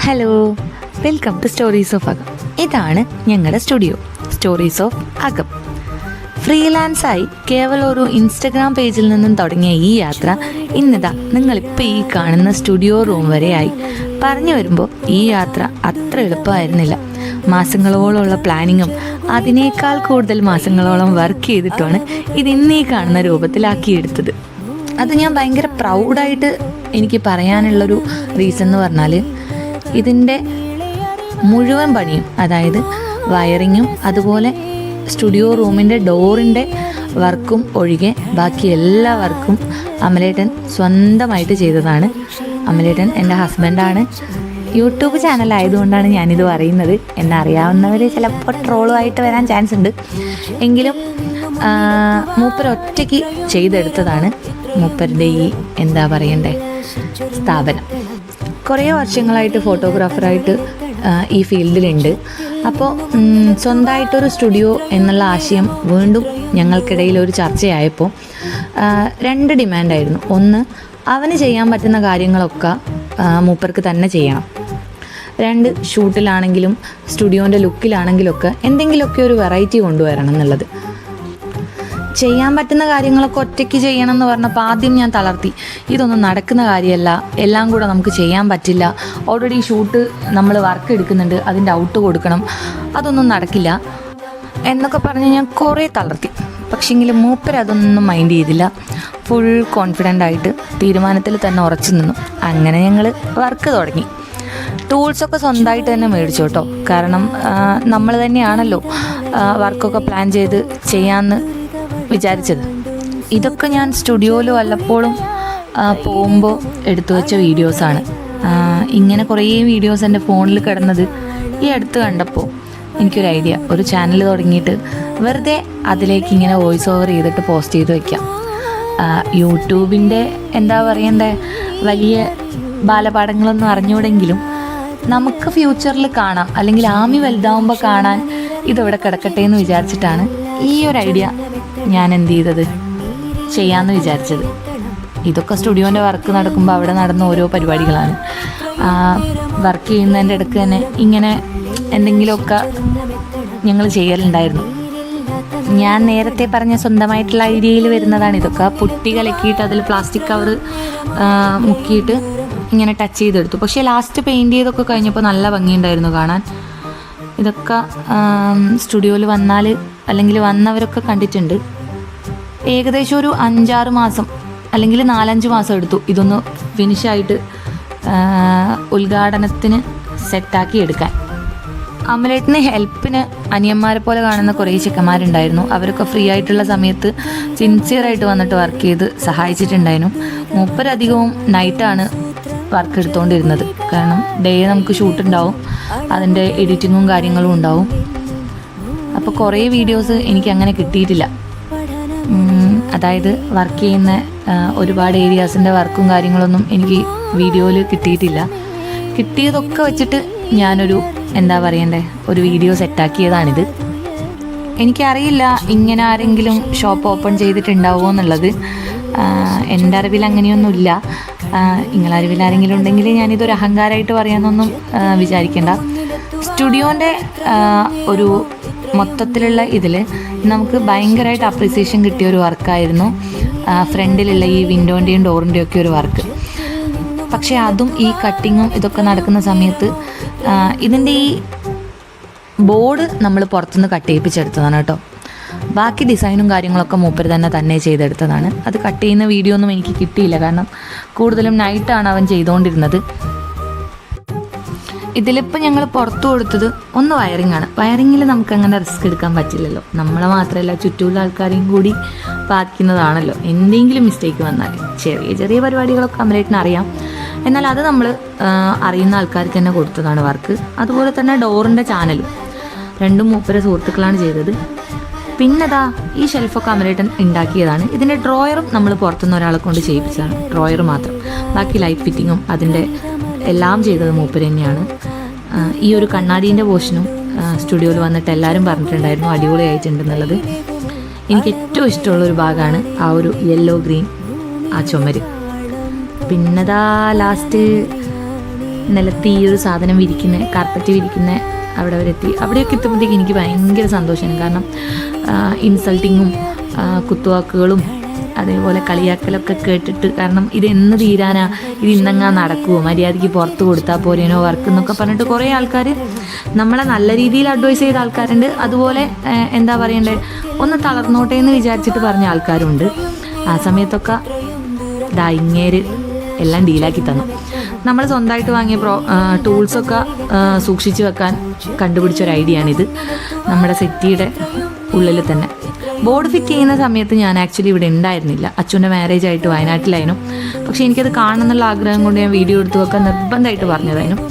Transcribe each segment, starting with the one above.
Hello welcome to stories of Akam ഇതാണ് ഞങ്ങളുടെ studio stories of അകം ഫ്രീലാൻസായി കേവലം ഒരു ഇൻസ്റ്റഗ്രാം പേജിൽ നിന്നും തുടങ്ങിയ ഈ യാത്ര ഇന്നിതാ നിങ്ങളിപ്പോൾ ഈ കാണുന്ന സ്റ്റുഡിയോ റൂം വരെയായി. പറഞ്ഞു വരുമ്പോൾ ഈ യാത്ര അത്ര എളുപ്പമായിരുന്നില്ല. മാസങ്ങളോളമുള്ള പ്ലാനിങ്ങും അതിനേക്കാൾ കൂടുതൽ മാസങ്ങളോളം വർക്ക് ചെയ്തിട്ടാണ് ഇത് ഇന്നീ കാണുന്ന രൂപത്തിലാക്കിയെടുത്തത്. അത് ഞാൻ ഭയങ്കര പ്രൗഡായിട്ട് എനിക്ക് പറയാനുള്ളൊരു റീസൺ എന്ന് പറഞ്ഞാൽ ഇതിന്റെ മുഴുവൻ പണിയും അതായത് വയറിങ്ങും അതുപോലെ സ്റ്റുഡിയോ റൂമിന്റെ ഡോറിന്റെ വർക്കും ഒഴികെ ബാക്കി എല്ലാ വർക്കും അമലേട്ടൻ സ്വന്തമായിട്ട് ചെയ്തതാണ്. അമലേട്ടൻ എന്റെ ഹസ്ബൻഡാണ്. യൂട്യൂബ് ചാനൽ ആയതുകൊണ്ടാണ് ഞാനിത് പറയുന്നത്. എന്നെ അറിയാവുന്നവർ ചിലപ്പോൾ ട്രോളുമായിട്ട് വരാൻ ചാൻസ് ഉണ്ട് എങ്കിലും മൂപ്പർ ഒറ്റയ്ക്ക് ചെയ്തെടുത്തതാണ് മൂപ്പരുടെ ഈ എന്താ പറയണ്ടേ സ്ഥാപനം. കുറേ വർഷങ്ങളായിട്ട് ഫോട്ടോഗ്രാഫറായിട്ട് ഈ ഫീൽഡിലുണ്ട്. അപ്പോൾ സ്വന്തമായിട്ടൊരു സ്റ്റുഡിയോ എന്നുള്ള ആശയം വീണ്ടും ഞങ്ങൾക്കിടയിൽ ഒരു ചർച്ചയായപ്പോൾ രണ്ട് ഡിമാൻഡായിരുന്നു. ഒന്ന് അവന് ചെയ്യാൻ പറ്റുന്ന കാര്യങ്ങളൊക്കെ മൂപ്പർക്ക് തന്നെ ചെയ്യണം. രണ്ട് ഷൂട്ടിലാണെങ്കിലും സ്റ്റുഡിയോന്റെ ലുക്കിലാണെങ്കിലൊക്കെ എന്തെങ്കിലുമൊക്കെ ഒരു വെറൈറ്റി കൊണ്ടുവരണം എന്നുള്ളത്. ചെയ്യാൻ പറ്റുന്ന കാര്യങ്ങളൊക്കെ ഒറ്റയ്ക്ക് ചെയ്യണം എന്ന് പറഞ്ഞപ്പോൾ ആദ്യം ഞാൻ തളർത്തി. ഇതൊന്നും നടക്കുന്ന കാര്യമല്ല. എല്ലാം കൂടെ നമുക്ക് ചെയ്യാൻ പറ്റില്ല. ഓൾറെഡി ഷൂട്ട് നമ്മൾ വർക്ക് എടുക്കുന്നുണ്ട്. അതിന്റെ ഔട്ട് കൊടുക്കണം. അതൊന്നും നടക്കില്ല. എന്നൊക്കെ പറഞ്ഞ് ഞാൻ കുറേ തളർത്തി. പക്ഷേങ്കിൽ മൂപ്പർ അതൊന്നും മൈൻഡ് ചെയ്തില്ല. ഫുൾ കോൺഫിഡന്റ് ആയിട്ട് തീരുമാനത്തിൽ തന്നെ ഉറച്ചു നിന്നു. അങ്ങനെ ഞങ്ങൾ വർക്ക് തുടങ്ങി. ടൂൾസൊക്കെ സ്വന്തമായിട്ട് തന്നെ മേടിച്ചു കേട്ടോ. കാരണം നമ്മൾ തന്നെയാണല്ലോ വർക്കൊക്കെ പ്ലാൻ ചെയ്ത് ചെയ്യാമെന്ന് വിചാരിച്ചത്. ഇതൊക്കെ ഞാൻ സ്റ്റുഡിയോയിൽ വല്ലപ്പോഴും പോകുമ്പോൾ എടുത്തു വെച്ച വീഡിയോസാണ്. ഇങ്ങനെ കുറേ വീഡിയോസ് എന്റെ ഫോണിൽ കിടന്നത് ഈ അടുത്ത് കണ്ടപ്പോൾ എനിക്കൊരു ഐഡിയ. ഒരു ചാനൽ തുടങ്ങിയിട്ട് വെറുതെ അതിലേക്ക് ഇങ്ങനെ വോയിസ് ഓവർ ചെയ്തിട്ട് പോസ്റ്റ് ചെയ്ത് വയ്ക്കാം യൂട്യൂബിന്റെ എന്താ പറയണ്ടേ വലിയ ബാലപാഠങ്ങളൊന്നും അറിഞ്ഞൂടെങ്കിലും നമുക്ക് ഫ്യൂച്ചറിൽ കാണാം. അല്ലെങ്കിൽ ആമി വലുതാവുമ്പോൾ കാണാൻ ഇതവിടെ കിടക്കട്ടെ എന്ന് വിചാരിച്ചിട്ടാണ് ഈ ഒരു ഐഡിയ ഞാൻ എന്ത് ചെയ്തത് ചെയ്യാമെന്ന് വിചാരിച്ചത്. ഇതൊക്കെ സ്റ്റുഡിയോന്റെ വർക്ക് നടക്കുമ്പോൾ അവിടെ നടന്ന ഓരോ പരിപാടികളാണ്. വർക്ക് ചെയ്യുന്നതിന്റെ ഇടയ്ക്ക് തന്നെ ഇങ്ങനെ എന്തെങ്കിലുമൊക്കെ ഞങ്ങൾ ചെയ്യലുണ്ടായിരുന്നു. ഞാൻ നേരത്തെ പറഞ്ഞ സ്വന്തമായിട്ടുള്ള ഐഡിയയിൽ വരുന്നതാണ് ഇതൊക്കെ. പുട്ടി കലക്കിയിട്ട് അതിൽ പ്ലാസ്റ്റിക് കവർ മുക്കിയിട്ട് ഇങ്ങനെ ടച്ച് ചെയ്തെടുത്തു. പക്ഷേ ലാസ്റ്റ് പെയിന്റ് ചെയ്തൊക്കെ കഴിഞ്ഞപ്പോൾ നല്ല ഭംഗിയുണ്ടായിരുന്നു കാണാൻ. ഇതൊക്കെ സ്റ്റുഡിയോയിൽ വന്നാൽ അല്ലെങ്കിൽ വന്നവരൊക്കെ കണ്ടിട്ടുണ്ട്. ഏകദേശം ഒരു അഞ്ചാറ് മാസം അല്ലെങ്കിൽ നാലഞ്ച് മാസം എടുത്തു. ഇതൊന്ന് ഫിനിഷായിട്ട് ഉദ്ഘാടനത്തിന് സെറ്റാക്കി എടുക്കാൻ. അമലേട്ടിന് ഹെൽപ്പിന് അനിയന്മാരെ പോലെ കാണുന്ന കുറേ ചെക്കന്മാരുണ്ടായിരുന്നു. അവരൊക്കെ ഫ്രീ ആയിട്ടുള്ള സമയത്ത് സിൻസിയറായിട്ട് വന്നിട്ട് വർക്ക് ചെയ്ത് സഹായിച്ചിട്ടുണ്ടായിരുന്നു. മൂപ്പരധികവും നൈറ്റാണ് വർക്ക് എടുത്തുകൊണ്ടിരുന്നത് കാരണം ഡേ നമുക്ക് ഷൂട്ട് ഉണ്ടാവും. അതിന്റെ എഡിറ്റിങ്ങും കാര്യങ്ങളും ഉണ്ടാവും. അപ്പോൾ കുറേ വീഡിയോസ് എനിക്ക് അങ്ങനെ കിട്ടിയിട്ടില്ല അതായത് വർക്ക് ചെയ്യുന്ന ഒരുപാട് ഏരിയാസിന്റെ വർക്കും കാര്യങ്ങളൊന്നും എനിക്ക് വീഡിയോയിൽ കിട്ടിയിട്ടില്ല. കിട്ടിയതൊക്കെ വെച്ചിട്ട് ഞാനൊരു എന്താ പറയണ്ടേ ഒരു വീഡിയോ സെറ്റാക്കിയതാണിത് എനിക്കറിയില്ല ഇങ്ങനെ ആരെങ്കിലും ഷോപ്പ് ഓപ്പൺ ചെയ്തിട്ടുണ്ടാവുമോ എന്നുള്ളത്. എന്റെ അറിവിൽ അങ്ങനെയൊന്നുമില്ല. നിങ്ങളറിവിൽ ആരെങ്കിലും ഉണ്ടെങ്കിൽ ഞാനിതൊരു അഹങ്കാരമായിട്ട് പറയാമെന്നൊന്നും വിചാരിക്കേണ്ട. സ്റ്റുഡിയോന്റെ ഒരു മൊത്തത്തിലുള്ള ഇതിൽ നമുക്ക് ഭയങ്കരമായിട്ട് അപ്രിസിയേഷൻ കിട്ടിയ ഒരു വർക്കായിരുന്നു ഫ്രണ്ടിലുള്ള ഈ വിൻഡോന്റെയും ഡോറിന്റെയും ഒക്കെ ഒരു വർക്ക് പക്ഷേ അതും ഈ കട്ടിങ്ങും ഇതൊക്കെ നടക്കുന്ന സമയത്ത് ഇതിന്റെ ഈ ബോർഡ് നമ്മൾ പുറത്തുനിന്ന് കട്ട് ചെയ്യിപ്പിച്ചെടുത്തതാണ് കേട്ടോ. ബാക്കി ഡിസൈനും കാര്യങ്ങളൊക്കെ മൂപ്പർ തന്നെ തന്നെ ചെയ്തെടുത്തതാണ്. അത് കട്ട് ചെയ്യുന്ന വീഡിയോ ഒന്നും എനിക്ക് കിട്ടിയില്ല. കാരണം കൂടുതലും നൈറ്റാണ് അവൻ ചെയ്തുകൊണ്ടിരുന്നത് ഇതിലിപ്പോൾ ഞങ്ങൾ പുറത്തു കൊടുത്തത് ഒന്ന് വയറിംഗ് ആണ്. വയറിങ്ങിൽ നമുക്ക് അങ്ങനെ റിസ്ക് എടുക്കാൻ പറ്റില്ലല്ലോ. നമ്മളെ മാത്രമല്ല ചുറ്റുമുള്ള ആൾക്കാരെയും കൂടി ബാധിക്കുന്നതാണല്ലോ. എന്തെങ്കിലും മിസ്റ്റേക്ക് വന്നാൽ. ചെറിയ ചെറിയ പരിപാടികളൊക്കെ അമലേറ്റിന് അറിയാം. എന്നാൽ അത് നമ്മൾ അറിയുന്ന ആൾക്കാർക്ക് തന്നെ കൊടുത്തതാണ് വർക്ക്. അതുപോലെ തന്നെ ഡോറിന്റെ ചാനലും. രണ്ടും മൂപ്പര സുഹൃത്തുക്കളാണ് ചെയ്തത്. പിന്നെതാ ഈ ഷെൽഫൊക്കെ അമലേട്ടൻ ഉണ്ടാക്കിയതാണ്. ഇതിന്റെ ഡ്രോയറും നമ്മൾ പുറത്തുനിന്ന് ഒരാളെ കൊണ്ട് ചെയ്യിപ്പിച്ചതാണ്. ഡ്രോയർ മാത്രം. ബാക്കി ലൈറ്റ് ഫിറ്റിങ്ങും അതിന്റെ എല്ലാം ചെയ്തത് മൂപ്പര് തന്നെയാണ്. ഈ ഒരു കണ്ണാടീന്റെ പോർഷനും സ്റ്റുഡിയോയിൽ വന്നിട്ട് എല്ലാവരും പറഞ്ഞിട്ടുണ്ടായിരുന്നു അടിപൊളിയായിട്ടുണ്ടെന്നുള്ളത്. എനിക്ക് ഏറ്റവും ഇഷ്ടമുള്ള ഒരു ഭാഗമാണ് ആ ഒരു യെല്ലോ ഗ്രീൻ ആ ചുമര്. പിന്നെതാ ലാസ്റ്റ് നിലത്ത് ഈ ഒരു സാധനം വിരിക്കുന്ന കാർപ്പറ്റ് വിരിക്കുന്ന അവിടെ വരെ എത്തി. അവിടെയൊക്കെ എത്തുമ്പോഴത്തേക്ക് എനിക്ക് ഭയങ്കര സന്തോഷമാണ്. കാരണം ഇൻസൾട്ടിങ്ങും കുത്തുവാക്കുകളും അതേപോലെ കളിയാക്കലൊക്കെ കേട്ടിട്ട് കാരണം ഇത് എന്ന് തീരാനാ? ഇത് ഇന്നങ്ങാ നടക്കുമോ മര്യാദയ്ക്ക് പുറത്ത് കൊടുത്താൽ പോരേനോ? വർക്ക് എന്നൊക്കെ പറഞ്ഞിട്ട് കുറേ ആൾക്കാർ നമ്മളെ നല്ല രീതിയിൽ അഡ്വൈസ് ചെയ്ത ആൾക്കാരുണ്ട്. അതുപോലെ എന്താ പറയണ്ടേ? ഒന്ന് തളർന്നോട്ടെ എന്ന് വിചാരിച്ചിട്ട് പറഞ്ഞ ആൾക്കാരുണ്ട്. ആ സമയത്തൊക്കെ ദാ ഇങ്ങേര് എല്ലാം ഡീലാക്കി തന്നു. നമ്മൾ സ്വന്തമായിട്ട് വാങ്ങിയ പ്രോ ടൂൾസൊക്കെ സൂക്ഷിച്ചു വെക്കാൻ കണ്ടുപിടിച്ച ഒരു ഐഡിയ ആണിത്. നമ്മുടെ സെറ്റിയുടെ ഉള്ളിൽ തന്നെ. ബോർഡ് ഫിറ്റ് ചെയ്യുന്ന സമയത്ത് ഞാൻ ആക്ച്വലി ഇവിടെ ഉണ്ടായിരുന്നില്ല. അച്ഛന്റെ മാരേജ് ആയിട്ട് വയനാട്ടിലായിരുന്നു. പക്ഷേ എനിക്കത് കാണണം എന്നുള്ള ആഗ്രഹം കൊണ്ട് ഞാൻ വീഡിയോ എടുത്തു വെക്കാൻ നിർബന്ധമായിട്ട് പറഞ്ഞതായിരുന്നു.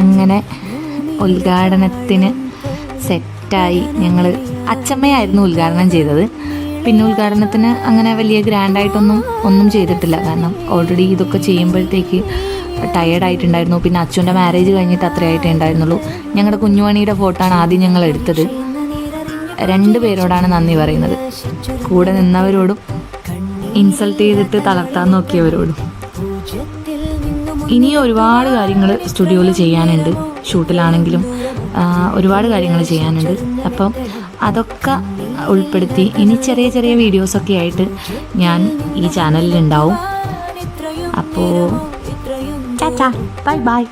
അങ്ങനെ ഉദ്ഘാടനത്തിന് സെറ്റായി ഞങ്ങൾ അച്ചമ്മയായിരുന്നു ഉദ്ഘാടനം ചെയ്തത്. പിന്നെ ഉദ്ഘാടനത്തിന് അങ്ങനെ വലിയ ഗ്രാൻഡായിട്ടൊന്നും ഒന്നും ചെയ്തിട്ടില്ല. കാരണം ഓൾറെഡി ഇതൊക്കെ ചെയ്യുമ്പോഴത്തേക്ക് ടയേർഡായിട്ടുണ്ടായിരുന്നു പിന്നെ അച്ഛന്റെ മാരേജ് കഴിഞ്ഞിട്ട് അത്രയായിട്ടേ ഉണ്ടായിരുന്നുള്ളൂ. ഞങ്ങളുടെ കുഞ്ഞുമണിയുടെ ഫോട്ടോ ആണ് ആദ്യം ഞങ്ങൾ എടുത്തത്. രണ്ട് പേരോടാണ് നന്ദി പറയുന്നത്. കൂടെ നിന്നവരോടും ഇൻസൾട്ട് ചെയ്തിട്ട് തളർത്താൻ നോക്കിയവരോടും. ഇനിയും ഒരുപാട് കാര്യങ്ങൾ സ്റ്റുഡിയോയിൽ ചെയ്യാനുണ്ട്. ഷൂട്ടിലാണെങ്കിലും ഒരുപാട് കാര്യങ്ങൾ ചെയ്യാനുണ്ട്. അപ്പം അതൊക്കെ ഉൾപ്പെടുത്തി ഇനി ചെറിയ ചെറിയ വീഡിയോസൊക്കെ ആയിട്ട് ഞാൻ ഈ ചാനലിൽ ഉണ്ടാവും. അപ്പോൾ ചാച്ചാ ബൈ ബൈ.